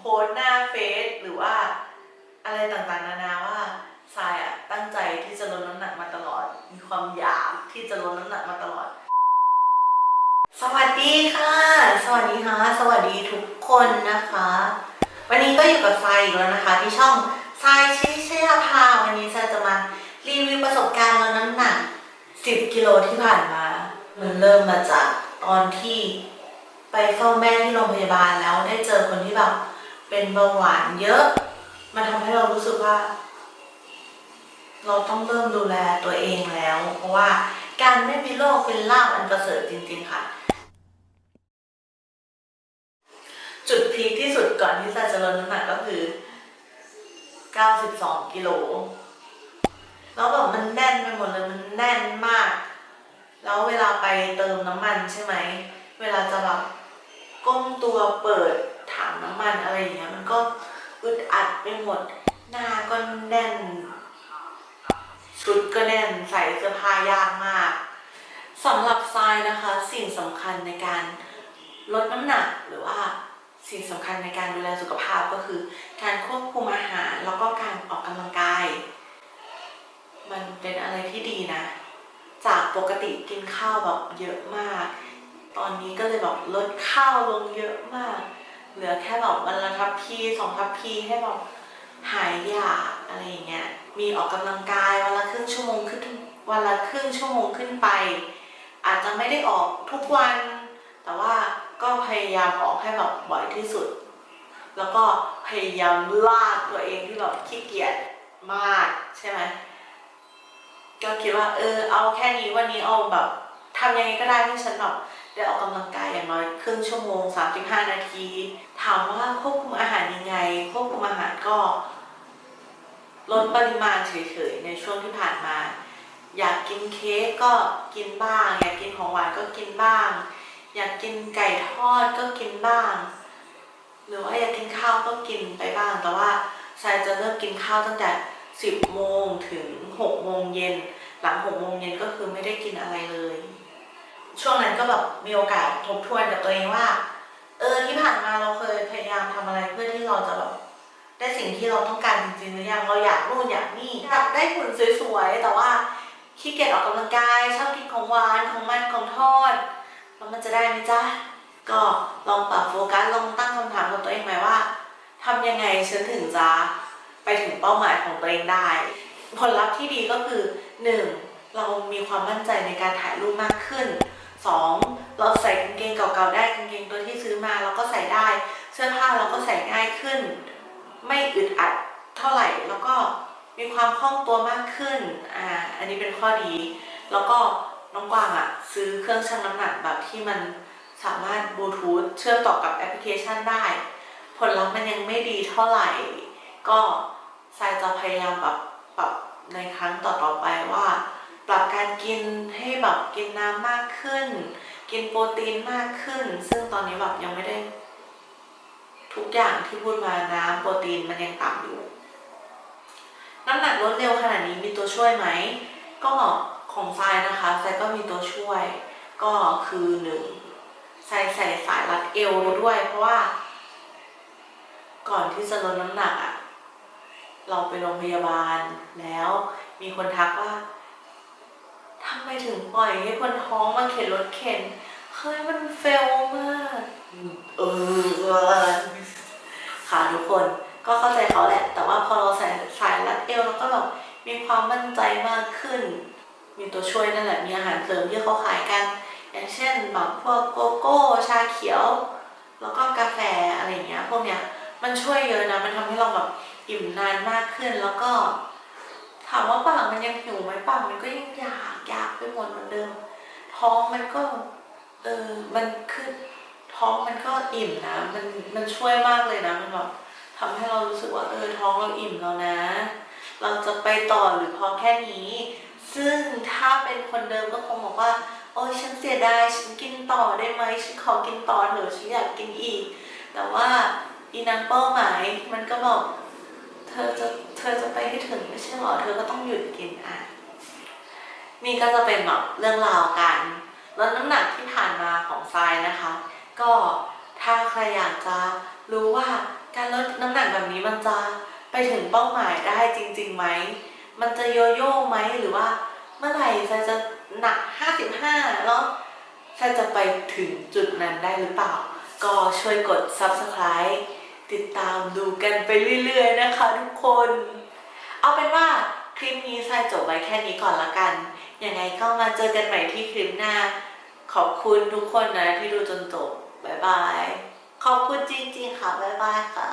โพสหน้าเฟซหรือว่าอะไรต่างๆนานาว่าทรายอะตั้งใจที่จะลดน้ำหนักมาตลอด มีความอยากที่จะลดน้ำหนักมาตลอด สวัสดีค่ะ สวัสดีค่ะ สวัสดีทุกคนนะคะ วันนี้ก็อยู่กับทรายอีกแล้วนะคะ ที่ช่องทรายชิชยาภาวันนี้ทรายจะมารีวิวประสบการณ์ลดน้ำหนัก 10 กิโลที่ผ่านมา มันเริ่มมาจากตอนที่ไปเฝ้าแม่ที่โรงพยาบาลแล้วได้เจอคนที่แบบ เป็นเบาหวานเยอะ มันทำให้เรารู้สึกว่า เราต้องเริ่มดูแลตัวเองแล้ว เพราะว่าการไม่มีโรคเป็นลาภอันประเสริฐจริง ๆ ค่ะ จุดพีคที่สุดก่อนที่จะลดน้ำหนักก็คือ 92 กิโลแล้วแบบมันแน่นไปหมดเลยมันแน่นมาก แล้วเวลาไปเติมน้ำมันใช่ไหม เวลาจะแบบก้มตัวเปิด ถังน้ำมันอะไรอย่างเงี้ยมันก็อึดอัดไปหมด หน้าก็แน่นชุดก็แน่นใส่เสื้อผ้ายากมากสำหรับทรายนะคะสิ่งสำคัญในการลดน้ำหนักหรือว่าสิ่งสำคัญในการดูแลสุขภาพก็คือ การควบคุมอาหารแล้วก็การออกกำลังกาย มันเป็นอะไรที่ดีนะ จากปกติกินข้าวแบบเยอะมาก ตอนนี้ก็เลยแบบลดข้าวลงเยอะมาก เหลือแค่แบบวันละทัพพีสองทัพพีให้แบบหายอยากอะไรอย่างเงี้ย มีออกกำลังกายวันละครึ่งชั่วโมงขึ้นวันละครึ่งชั่วโมงขึ้นไป อาจจะไม่ได้ออกทุกวัน แต่ว่าก็พยายามออกให้แบบบ่อยที่สุด แล้วก็พยายามลากตัวเองที่แบบขี้เกียจมากใช่ไหมก็คิดว่าเออเอาแค่นี้วันนี้เอาแบบทำยังไงก็ได้ให้ฉันแบบ ได้ออกกำลังกายอย่างน้อยครึ่งชั่วโมง 35 นาที ถามว่าควบคุมอาหารยังไง ควบคุมอาหารก็ลดปริมาณเฉยๆในช่วงที่ผ่านมา อยากกินเค้กก็กินบ้าง อยากกินของหวานก็กินบ้าง อยากกินไก่ทอดก็กินบ้าง หรือว่าอยากกินข้าวก็กินไปบ้าง แต่ว่าทรายจะเริ่มกินข้าวตั้งแต่ 10 โมงถึง 6 โมงเย็น หลัง 6 โมงเย็นก็คือไม่ได้กินอะไรเลย ช่วงนั้นก็แบบมีโอกาสทบทวนกับตัวเองว่า เออที่ผ่านมาเราเคยพยายามทำอะไรเพื่อที่เราจะแบบได้สิ่งที่เราต้องการจริงๆหรือยังเราอยากนู่นอยากนี่อยากได้หุ่นสวยๆแต่ว่าขี้เกียจออกกำลังกายชอบกินของหวานของมันของทอดแล้วมันจะได้ไหมจ๊ะก็ลองปรับโฟกัสลองตั้งคำถามกับตัวเองไหมว่าทำยังไงฉันถึงจะไปถึงเป้าหมายของตัวเองได้ ผลลัพธ์ที่ดีก็คือ 1. เรามีความมั่นใจในการถ่ายรูปมากขึ้น 2. เราใส่กางเกงเก่าๆได้กางเกงตัวที่ซื้อมาเราก็ใส่ได้ เสื้อผ้าเราก็ใส่ง่ายขึ้น ไม่อึดอัดเท่าไหร่แล้วก็มีความคล่องตัวมากขึ้นอ่าอันนี้เป็นข้อดี แล้วก็น้องกวางอะซื้อเครื่องชั่งน้ำหนักแบบที่มันสามารถบลูทูธเชื่อมต่อกับแอปพลิเคชันได้ ผลลัพธ์มันยังไม่ดีเท่าไหร่ ก็ทรายจะพยายามปรับปรับในครั้งต่อๆไปว่า การกินให้แบบกินน้ำมากขึ้น กินโปรตีนมากขึ้น ซึ่งตอนนี้แบบยังไม่ได้ ทุกอย่างที่พูดมาน้ำโปรตีนมันยังต่ำอยู่ น้ำหนักลดเร็วขนาดนี้มีตัวช่วยไหม ก็ของทรายนะคะทรายก็มีตัวช่วย ก็คือหนึ่งทรายใส่สายรัดเอวด้วย เพราะว่า ก่อนที่จะลดน้ำหนักอะเราไปโรงพยาบาลแล้วมีคนทักว่า ทำไมถึงปล่อยให้คนท้องมาเข็นรถเข็นเฮ้ยมันเฟลมากเออค่ะทุกคนก็เข้าใจเขาแหละ แต่ว่าพอเราใส่สายรัดเอวเราก็แบบมีความมั่นใจมากขึ้น มีตัวช่วยนั่นแหละมีอาหารเสริมที่เขาขายกัน อย่างเช่นแบบพวกโกโก้ชาเขียว แล้วก็กาแฟอะไรเงี้ยพวกเนี้ยมันช่วยเยอะนะมันทำให้เราแบบอิ่มนานมากขึ้นแล้วก็ ถามว่าปากมันยังหิวไหมปากมันก็ยังอยาก ยากไปหมดเหมือนเดิม ท้องมันก็ เออมันคือท้องมันก็อิ่มนะมันมันช่วยมากเลยนะมันแบบทำให้เรารู้สึกว่าเออท้องเราอิ่มแล้วนะ เราจะไปต่อหรือพอแค่นี้ ซึ่งถ้าเป็นคนเดิมก็คงบอกว่าโอ้ยฉันเสียดายฉันกินต่อได้ไหมฉันขอกินต่อเถอะฉันอยากกินอีก แต่ว่าอีนางเป้าหมายมันก็บอกเธอจะเธอจะไปให้ถึงไม่ใช่หรอเธอก็ต้องหยุดกินอะ นี่ก็จะเป็นแบบเรื่องราวการลดน้ำหนักที่ผ่านมาของทรายนะคะ ก็ถ้าใครอยากจะรู้ว่าการลดน้ำหนักแบบนี้มันจะไปถึงเป้าหมายได้จริงๆไหม มันจะโยโย่ไหมหรือว่าเมื่อไหร่ใครจะหนัก 55 แล้วใครจะไปถึงจุดนั้นได้หรือเปล่า ก็ช่วยกด subscribe ติดตามดูกันไปเรื่อยๆนะคะทุกคน เอาเป็นว่า คลิปนี้ใส่จบไว้แค่นี้ก่อนละกัน ยังไงก็มาเจอกันใหม่ที่คลิปหน้า ขอบคุณทุกคนนะที่ดูจนจบ บ๊ายบาย ขอบคุณจริงๆค่ะ บ๊ายบายค่ะ